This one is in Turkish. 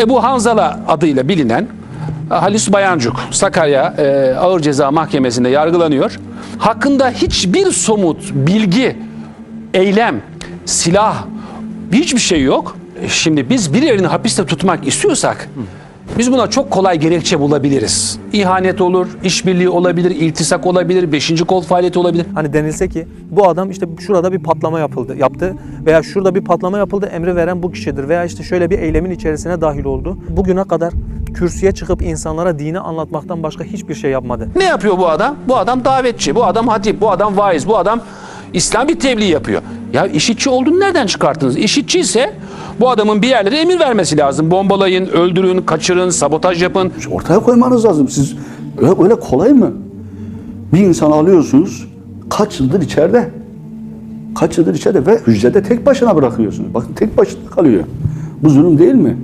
Ebu Hanzala adıyla bilinen e, Halis Bayancuk Sakarya e, Ağır Ceza Mahkemesi'nde yargılanıyor. Hakkında hiçbir somut bilgi, eylem, silah hiçbir şey yok. E, Şimdi biz birilerini hapiste tutmak istiyorsak biz buna çok kolay gerekçe bulabiliriz. İhanet olur, işbirliği olabilir, iltisak olabilir, beşinci kol faaliyeti olabilir. Hani denilse ki bu adam işte şurada bir patlama yapıldı, yaptı veya şurada bir patlama yapıldı emri veren bu kişidir veya işte şöyle bir eylemin içerisine dahil oldu. Bugüne kadar kürsüye çıkıp insanlara dini anlatmaktan başka hiçbir şey yapmadı. Ne yapıyor bu adam? Bu adam davetçi, bu adam hatip, bu adam vaiz, bu adam İslam bir tebliğ yapıyor. Ya işitçi olduğunu nereden çıkarttınız? İşitçi ise bu adamın bir yerlere emir vermesi lazım. Bombalayın, öldürün, kaçırın, sabotaj yapın. Ortaya koymanız lazım. Siz öyle, öyle kolay mı? Bir insan alıyorsunuz, kaç yıldır içeride. Kaç yıldır içeride ve hücrede tek başına bırakıyorsunuz. Bakın tek başına kalıyor. Bu zulüm değil mi?